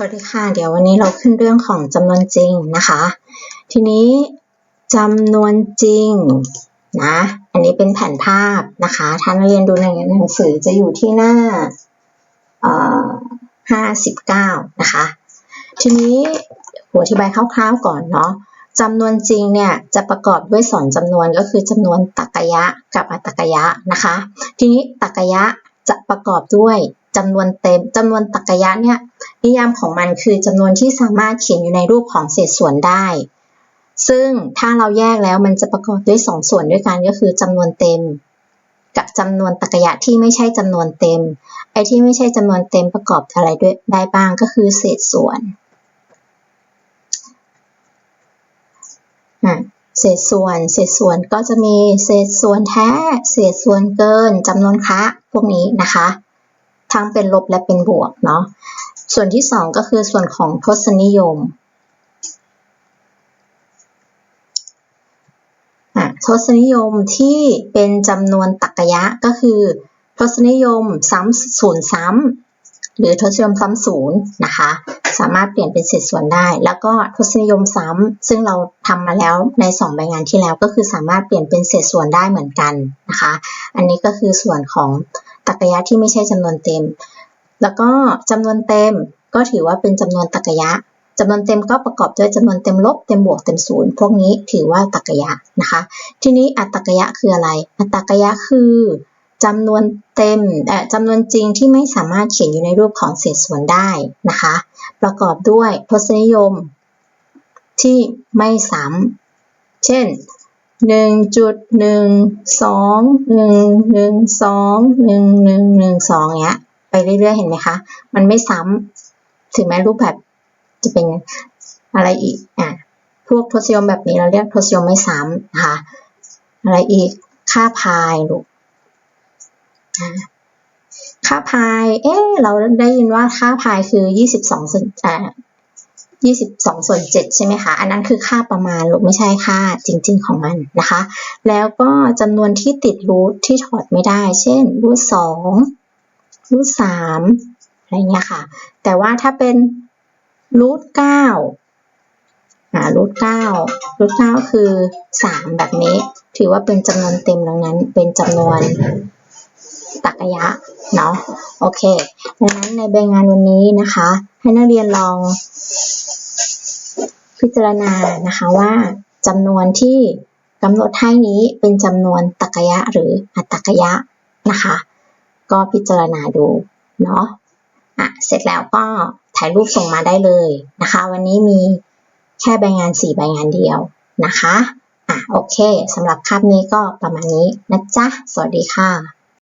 สวัสดีค่ะ เดี๋ยววันนี้เราขึ้นเรื่องของจำนวนจริงนะคะ ทีนี้จำนวนจริงนะ อันนี้เป็นแผนภาพนะคะ ท่านเรียนดูในหนังสือจะอยู่ที่หน้าเอ่อ59นะคะ ทีนี้หัวอธิบายคร่าวๆก่อนเนาะจำนวนจริงเนี่ยจะประกอบด้วย2จำนวนก็คือจำนวนตรรกยะกับอตตรกยะนะคะ ทีนี้ตรรกยะจะประกอบด้วยจำนวนเต็มจำนวนตรรกยะเนี่ย นิยามของมันคือจำนวนที่สามารถเขียนอยู่ในรูปของเศษส่วนได้ ซึ่งถ้าเราแยกแล้วมันจะประกอบด้วย 2 ส่วนด้วยกันก็คือจำนวนเต็ม กับจำนวนตรรกะยะที่ไม่ใช่จำนวนเต็ม ไอ้ที่ไม่ใช่จำนวนเต็มประกอบอะไรด้วยได้บ้างก็คือเศษส่วนเศษส่วน เศษส่วนก็จะมีเศษส่วนแท้ เศษส่วนเกินจำนวนคะพวกนี้นะคะ ทั้งเป็นลบและเป็นบวกเนาะ ส่วนที่สองก็คือส่วนของทศนิยมทศนิยมที่เป็นจำนวนตรรกะยะก็คือ ทศนิยมซ้ำศูนย์ซ้ำหรือทศนิยมซ้ำศูนย์นะคะ สามารถเปลี่ยนเป็นเศษส่วนได้ แล้วก็ทศนิยมซ้ำซึ่งเราทำมาแล้วใน2ใบงานที่แล้วก็คือสามารถเปลี่ยนเป็นเศษส่วนได้เหมือนกันนะคะ อันนี้ก็คือส่วนของตรรกะยะที่ไม่ใช่จำนวนเต็ม แล้วก็จำนวนเต็มก็ถือว่าเป็นจำนวนตรรกะยะจำนวนเต็มก็ประกอบด้วยจำนวนเต็มลบเต็มบวกเต็มศูนย์พวกนี้ถือว่าตรรกะยะนะคะ ทีนี้อัตตรกยะคืออะไร อัตตรกยะคือจำนวนเต็มจำนวนจริงที่ไม่สามารถเขียนอยู่ในรูปของเศษส่วนได้นะคะ ประกอบด้วยทศนิยมที่ไม่ซ้ำเช่นหนึ่งจุดหนึ่งสองหนึ่งหนึ่งสองหนึ่งหนึ่งหนึ่งสองเนี้ย ไปเรื่อยๆเห็นไหมคะ มันไม่ซ้ำถึงแม้รูปแบบจะเป็นอะไรอีกอะพวกทศนิยมแบบนี้เราเรียกทศนิยมไม่ซ้ำนะคะอะไรอีกค่าพายลูกค่าพาย เอ๊ะเราได้ยินว่าค่าพายคือยี่สิบสองส่วนอ่า22ส่วน7ใช่ไหมคะ อันนั้นคือค่าประมาณลูกไม่ใช่ค่าจริง ๆ ของมันนะคะ แล้วก็จำนวนที่ติดรูทที่ถอดไม่ได้ เช่นรูทสอง รูทสามอะไรเงี้ยค่ะ แต่ว่าถ้าเป็นรูทเก้าอ่ารูทเก้ารูทเก้าคือสามแบบนี้ ถือว่าเป็นจำนวนเต็มดังนั้น เป็นจำนวนตรรกะยะเนาะโอเคดังนั้นในใบงานวันนี้นะคะ ให้นักเรียนลอง พิจารณานะคะว่าจำนวนที่กำหนดให้นี้เป็นจำนวนตรรกะยะหรืออัตตรกะยะนะคะ ก็พิจารณาดูเนาะอะเสร็จแล้วก็ถ่ายรูปส่งมาได้เลยนะคะ วันนี้มีแค่ใบงาน 4 ใบงานเดียวนะคะอะโอเคสำหรับคาบนี้ก็ประมาณนี้นะจ๊ะ สวัสดีค่ะ